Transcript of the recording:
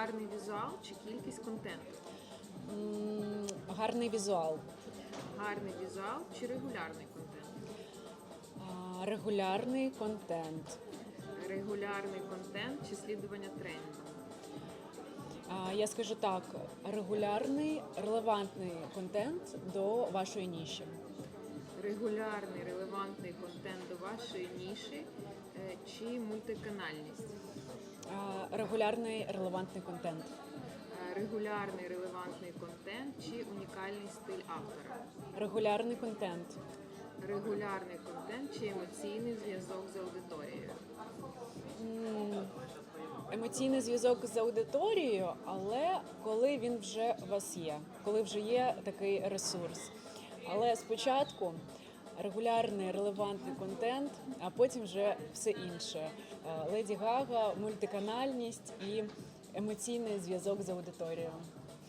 Гарний візуал чи кількість контенту? М, Гарний візуал, Гарний візуал чи регулярний контент? А, регулярний контент. Регулярний контент чи слідування трендам? А, Я скажу так: регулярний, релевантний контент до вашої ніші. Регулярний релевантний контент до вашої ніші е, чи мультиканальність? Регулярний релевантний контент. Е, Регулярний релевантний контент чи унікальний стиль автора? Регулярний контент. Регулярний контент чи емоційний зв'язок з аудиторією? Емоційний зв'язок з аудиторією, але коли він вже у вас є, коли вже є такий ресурс. Але спочатку регулярний релевантний контент, а потім вже все інше. Е, Леді Гага, мультиканальність і емоційний зв'язок з аудиторією.